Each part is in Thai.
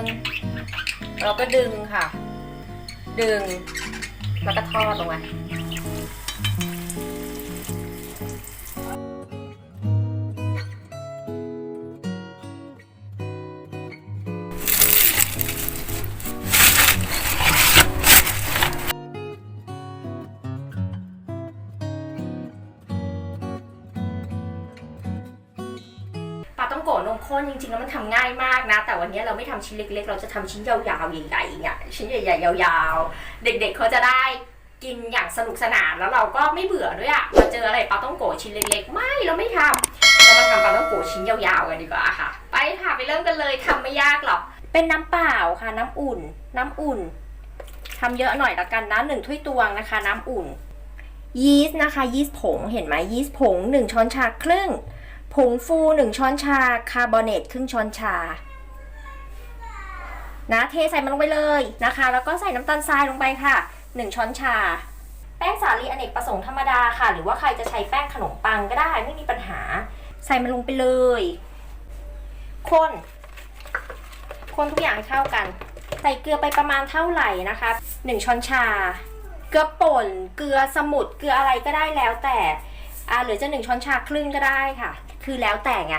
ง เราก็ดึงค่ะ ดึงแล้วก็ทอดลงมา ต้องโกะนมข้นจริงๆแล้วมันทำง่ายมากนะ แต่วันนี้เราไม่ทำชิ้นเล็กๆ เราจะทำชิ้นยาวๆใหญ่ๆเนี่ยชิ้นใหญ่ๆยาวๆ เด็กๆเขาจะได้กินอย่างสนุกสนานแล้วเราก็ไม่เบื่อด้วยอะมาเจออะไรปลาต้องโกะชิ้นเล็กๆ ไม่เราไม่ทำเรามาทำปลาต้องโกะชิ้นยาวๆกันดีกว่าค่ะ ไปค่ะไปเริ่มกันเลยทำไม่ยากหรอกเป็นน้ำเปล่าค่ะ น้ำอุ่น น้ำอุ่นทำเยอะหน่อยละกันนะหนึ่งถ้วยตวงนะคะ น้ำอุ่น ยีสต์นะคะยีสต์ผงเห็นไหมยีสต์ผงหนึ่งช้อนชาครึ่ง ผงฟู 1 ช้อนชา คาร์บอเนตครึ่งช้อนชา นะเทใส่มันลงไปเลยนะคะ แล้วก็ใส่น้ำตาลทรายลงไปค่ะ 1 ช้อนชา แป้งสาลีอเนกประสงค์ธรรมดาค่ะ หรือว่าใครจะใช้แป้งขนมปังก็ได้ไม่มีปัญหา ใส่มันลงไปเลย คนคนทุกอย่างให้เข้ากัน ใส่เกลือไปประมาณเท่าไหร่นะคะ1ช้อนชา เกลือป่น เกลือสมุนเกลืออะไรก็ได้แล้วแต่อ่าหรือจะหนึ่งช้อนชาครึ่งก็ได้ค่ะ คือแล้วแต่ไง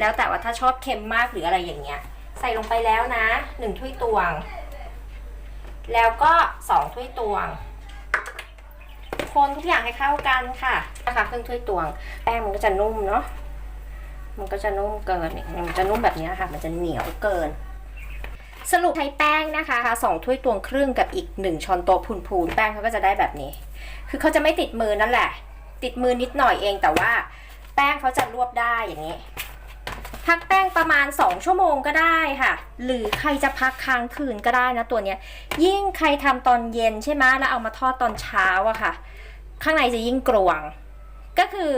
แล้วแต่ว่าถ้าชอบเค็มมากหรืออะไรอย่างเงี้ย ใส่ลงไปแล้วนะหนึ่งถ้วยตวง แล้วก็สองถ้วยตวง คนทุกอย่างให้เข้ากันค่ะนะคะครึ่งถ้วยตวง แป้งมันก็จะนุ่มเนาะมันก็จะนุ่มเกินเนี่ยมันจะนุ่มแบบนี้ค่ะ มันจะเหนียวเกิน สรุปใช้แป้งนะคะสองถ้วยตวงครึ่งกับอีกหนึ่งช้อนโต๊ะพูนๆแป้งเขาก็จะได้แบบนี้ คือเขาจะไม่ติดมือนั่นแหละ ติดมือนิดหน่อยเองแต่ว่า ป้งเขาจะรวบได้อย่างนี้ พักแป้งประมาณ 2 ชั่วโมงก็ได้ค่ะ หรือใครจะพักค้างคืนก็ได้นะตัวเนี้ย ยิ่งใครทำตอนเย็นใช่ไหมแล้วเอามาทอดตอนเช้าอะค่ะ ข้างในจะยิ่งกรวง ก็คือ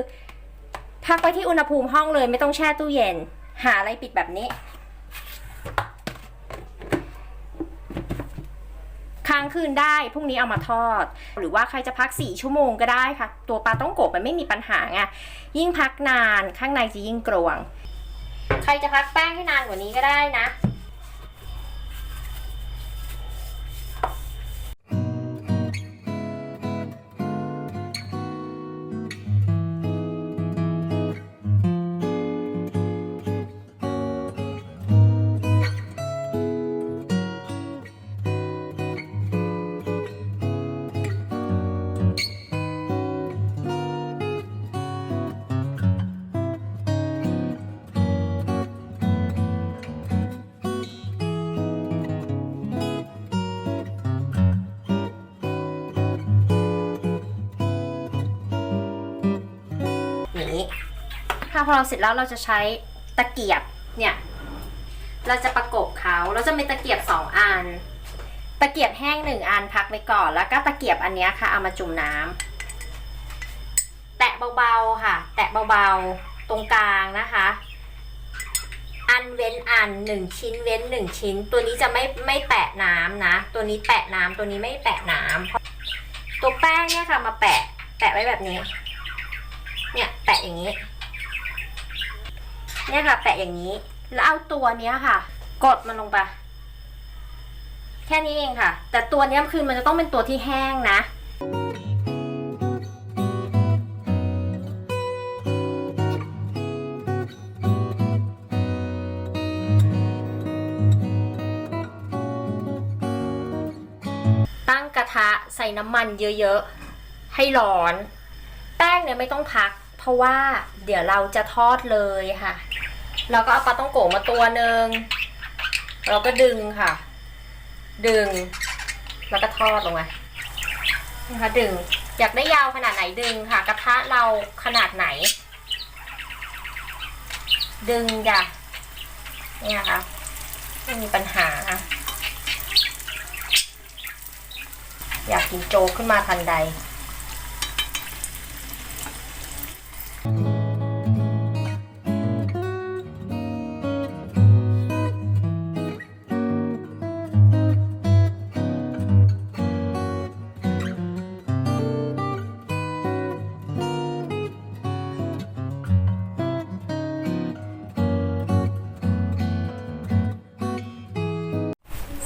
พักไว้ที่อุณหภูมิห้องเลยไม่ต้องแช่ตู้เย็น หาอะไรปิดแบบนี้ ค้างคืนได้พรุ่งนี้เอามาทอด หรือว่าใครจะพัก 4 ชั่วโมงก็ได้ค่ะ ตัวปลาต้องโกบมันไม่มีปัญหาไงยิ่งพักนานข้างในจะยิ่งกรวง ใครจะพักแป้งให้นานกว่านี้ก็ได้นะ ถ้าพอเราเสร็จแล้วเราจะใช้ตะเกียบเนี่ยเราจะประกบเขาเราจะมีตะเกียบสองอัน ตะเกียบแห้งหนึ่งอันพักไว้ก่อน แล้วก็ตะเกียบอันนี้ค่ะ เอามาจุ่มน้ำแตะเบาๆค่ะ แตะเบาๆตรงกลางนะคะ อันเว้นอันหนึ่งชิ้นเว้นหนึ่งชิ้น ตัวนี้จะไม่ไม่แปะน้ำนะ ตัวนี้แปะน้ำตัวนี้ไม่แปะน้ำตัวแป้งเนี่ยค่ะมาแปะ แปะไว้แบบนี้ เนี่ยแปะอย่างนี้ เนี่ยค่ะ แปะอย่างนี้ แล้วเอาตัวเนี้ยค่ะ กดมันลงไป แค่นี้เองค่ะ แต่ตัวเนี้ยคือมันจะต้องเป็นตัวที่แห้งนะตั้งกระทะใส่น้ำมันเยอะๆ ให้ร้อน แป้งเนี่ยไม่ต้องพัก เพราะว่าเดี๋ยวเราจะทอดเลยค่ะ เราก็เอาปลาต้องโกมาตัวหนึ่งเราก็ดึงค่ะ ดึง แล้วก็ทอดลงมานะคะดึง อยากได้ยาวขนาดไหนดึงค่ะ กระทะเราขนาดไหน ดึงจ้ะเนี่ยค่ะไม่มีปัญหา อยากกินโจ๊กขึ้นมาทันใด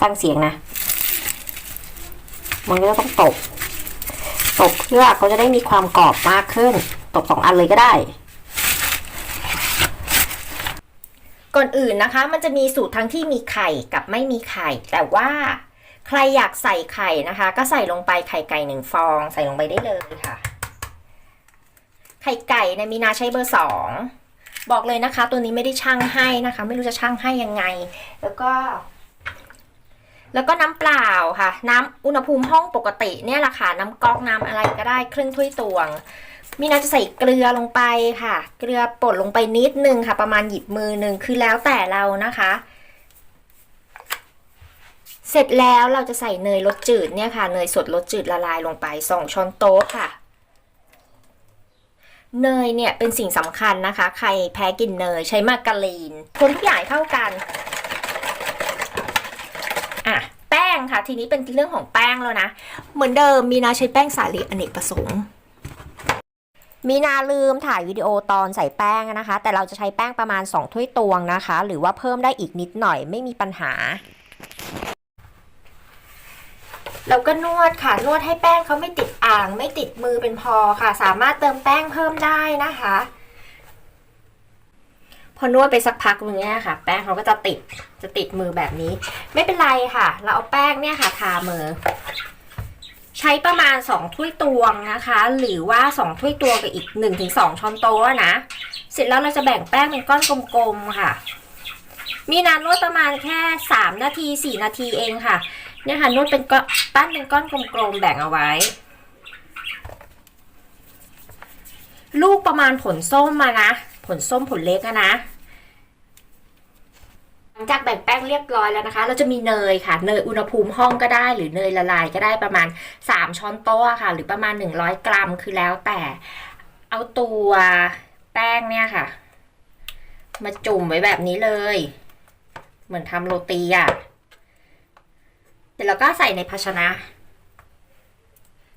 ฟังเสียงนะ มันก็ต้องตบ ตบเพื่อเขาจะได้มีความกรอบมากขึ้น ตบสองอันเลยก็ได้ ก่อนอื่นนะคะ มันจะมีสูตรทั้งที่มีไข่กับไม่มีไข่ แต่ว่าใครอยากใส่ไข่นะคะ ก็ใส่ลงไปไข่ไก่หนึ่งฟอง ใส่ลงไปได้เลยค่ะ ไข่ไก่เนี่ยมีนาใช้เบอร์สองบอกเลยนะคะ ตัวนี้ไม่ได้ช่างให้นะคะ ไม่รู้จะช่างให้ยังไง แล้วก็ แล้วก็น้ำเปล่าค่ะ น้ำอุณหภูมิห้องปกติเนี่ยแหละค่ะ น้ำก๊อกน้ำอะไรก็ได้ครึ่งถ้วยตวง มีนาจะใส่เกลือลงไปค่ะ เกลือป่นลงไปนิดนึงค่ะ ประมาณหยิบมือหนึ่งคือแล้วแต่เรานะคะ เสร็จแล้วเราจะใส่เนยรสจืดเนี่ยค่ะ เนยสดรสจืดละลายลงไปสองช้อนโต๊ะค่ะเนยเนี่ยเป็นสิ่งสำคัญนะคะ ใครแพ้กินเนยใช้มาการีนคนทุกอย่างให้เข้ากัน อะแป้งค่ะ ทีนี้เป็นเรื่องของแป้งแล้วนะ เหมือนเดิมมีนาใช้แป้งสาลีอเนกประสงค์มีนาลืมถ่ายวิดีโอตอนใส่แป้งนะคะ แต่เราจะใช้แป้งประมาณ 2 ถ้วยตวงนะคะ หรือว่าเพิ่มได้อีกนิดหน่อยไม่มีปัญหาแล้วก็นวดค่ะ นวดให้แป้งเขาไม่ติดอ่าง ไม่ติดมือเป็นพอค่ะ สามารถเติมแป้งเพิ่มได้นะคะ พอนวดไปสักพักนึงเนี่ยค่ะ แป้งเขาก็จะติดจะติดมือแบบนี้ ไม่เป็นไรค่ะ เราเอาแป้งเนี่ยค่ะ ทามือ ใช้ประมาณ 2 ถ้วยตวงนะคะ หรือว่า 2 ถ้วยตวงกับอีก 1-2 ช้อนโต๊ะนะ เสร็จแล้วเราจะแบ่งแป้งเป็นก้อนกลมๆค่ะ มีนานนวดประมาณแค่ 3 นาที 4 นาทีเองค่ะ เนี่ยค่ะนวดเป็นก้อนปั้นเป็นก้อนกลมๆแบ่งเอาไว้ลูกประมาณผลส้มมานะ ผลส้มผลเล็กอะนะหลังจากแบ่งแป้งเรียบร้อยแล้วนะคะ เราจะมีเนยค่ะ เนยอุณหภูมิห้องก็ได้ หรือเนยละลายก็ได้ประมาณ 3 ช้อนโต๊ะค่ะ หรือประมาณ 100 กรัมคือแล้วแต่เอาตัวแป้งเนี่ยค่ะ มาจุ่มไว้แบบนี้เลย เหมือนทำโรตีอะเดี๋ยวเราก็ใส่ในภาชนะ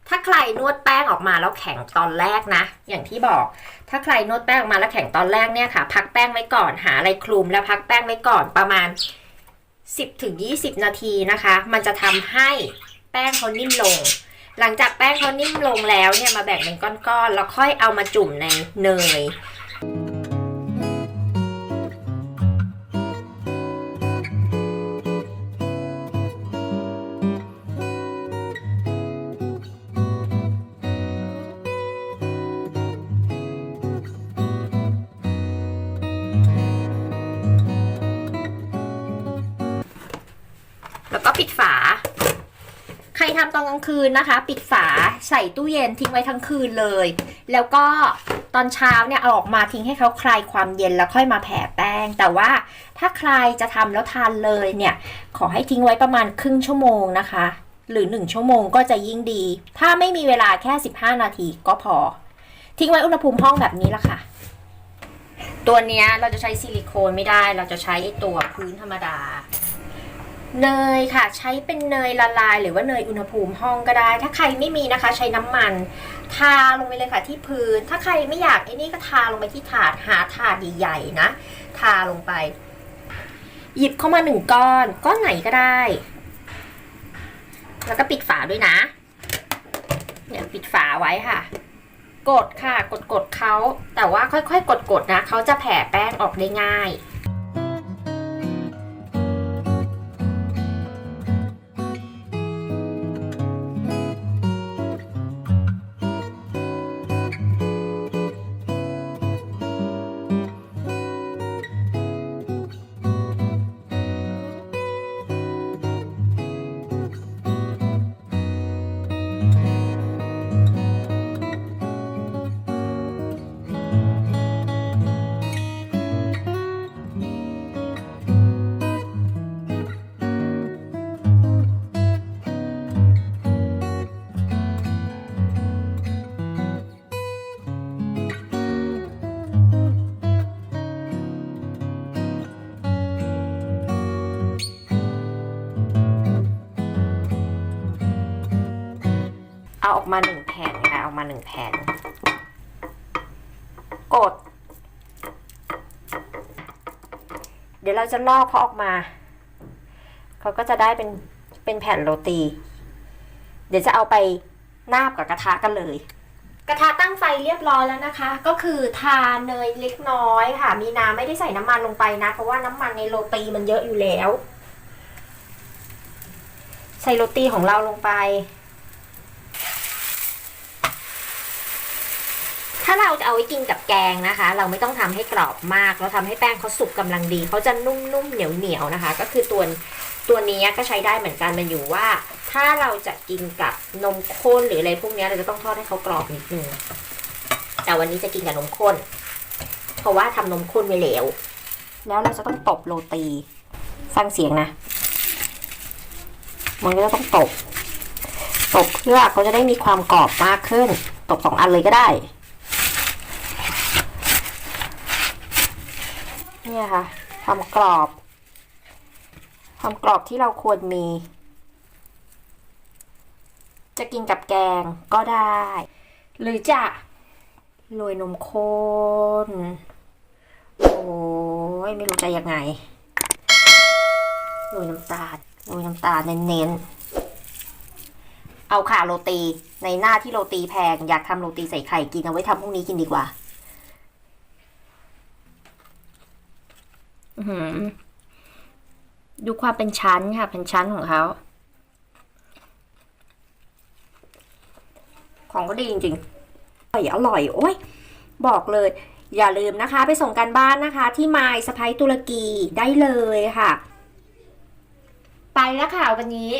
ถ้าใครนวดแป้งออกมาแล้วแข็งตอนแรกนะ อย่างที่บอก ถ้าใครนวดแป้งออกมาแล้วแข็งตอนแรกเนี่ยค่ะ พักแป้งไว้ก่อน หาอะไรคลุมแล้วพักแป้งไว้ก่อนประมาณ 10ถึง20 นาทีนะคะ มันจะทำให้แป้งเขานิ่มลง หลังจากแป้งเขานิ่มลงแล้วเนี่ยมาแบ่งเป็นก้อนๆแล้วค่อยเอามาจุ่มในเนย ปิดฝา ใครทำตอนกลางคืนนะคะ ปิดฝาใส่ตู้เย็นทิ้งไว้ทั้งคืนเลย แล้วก็ตอนเช้าเนี่ยเอาออกมาทิ้งให้เขาคลายความเย็นแล้วค่อยมาแผ่แป้ง แต่ว่าถ้าใครจะทำแล้วทานเลยเนี่ย ขอให้ทิ้งไว้ประมาณครึ่งชั่วโมงนะคะ หรือ 1 ชั่วโมงก็จะยิ่งดี ถ้าไม่มีเวลาแค่ 15 นาทีก็พอ ทิ้งไว้อุณหภูมิห้องแบบนี้ละค่ะ ตัวเนี้ยเราจะใช้ซิลิโคนไม่ได้ เราจะใช้ตัวพื้นธรรมดา เนยค่ะใช้เป็นเนยละลาย หรือว่าเนยอุณหภูมิห้องก็ได้ ถ้าใครไม่มีนะคะ ใช้น้ำมัน ทาลงไปเลยค่ะที่พื้น ถ้าใครไม่อยากไอ้นี่ก็ทาลงไปที่ถาดหาถาดใหญ่ๆนะ ทาลงไป หยิบเข้ามาหนึ่งก้อน ก้อนไหนก็ได้ แล้วก็ปิดฝาด้วยนะเนี่ยปิดฝาไว้ค่ะ กดค่ะ กดกดเขาแต่ว่าค่อยๆ กดกดนะเขาจะแผ่แป้งออกได้ง่าย ออกมาหนึ่งแผ่นค่ะเอาออกมาหนึ่งแผ่น กด เดี๋ยวเราจะลอกเขาออกมาเขาก็จะได้เป็นเป็นแผ่นโรตี เดี๋ยวจะเอาไปนาบกับกระทะกันเลย กระทะตั้งไฟเรียบร้อยแล้วนะคะ ก็คือทาเนยเล็กน้อยค่ะ มีน้ำไม่ได้ใส่น้ำมันลงไปนะ เพราะว่าน้ำมันในโรตีมันเยอะอยู่แล้ว ใส่โรตีของเราลงไป ถ้าเราจะเอาไว้กินกับแกงนะคะ เราไม่ต้องทำให้กรอบมาก เราทำให้แป้งเขาสุกกำลังดี เขาจะนุ่มๆ เหนียวๆนะคะ ก็คือตัวตัวนี้ก็ใช้ได้เหมือนกันมันอยู่ว่า ถ้าเราจะกินกับนมข้นหรืออะไรพวกนี้เราจะต้องทอดให้เขากรอบนิดนึงแต่วันนี้จะกินกับนมข้น เพราะว่าทำนมข้นไว้แล้ว แล้วเราจะต้องตบโรตีฟังเสียงนะ มันก็จะต้องตบ ตบเพื่อเขาจะได้มีความกรอบมากขึ้น ตบสองอันเลยก็ได้ เนี่ยค่ะความกรอบความกรอบที่เราควรมี จะกินกับแกงก็ได้ หรือจะโรยนมข้น โอ้ยไม่รู้จะยังไงโรยน้ำตาลโรยน้ำตาลเน้นๆ เอาค่ะโรตี ในหน้าที่โรตีแพง อยากทำโรตีใส่ไข่กินเอาไว้ทำพรุ่งนี้กินดีกว่า อื้อหือ ดูความเป็นชั้นค่ะ เป็นชั้นของเขา ของก็ดีจริงๆ อร่อย อร่อย โอ้ย บอกเลย อย่าลืมนะคะ ไปส่งกันบ้านนะคะ ที่ไมล์สไปตุรกีได้เลยค่ะ ไปแล้วค่ะวันนี้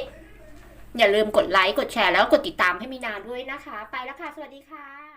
อย่าลืมกดไลค์ กดแชร์แล้วกดติดตามให้มีนาด้วยนะคะ ไปแล้วค่ะ สวัสดีค่ะ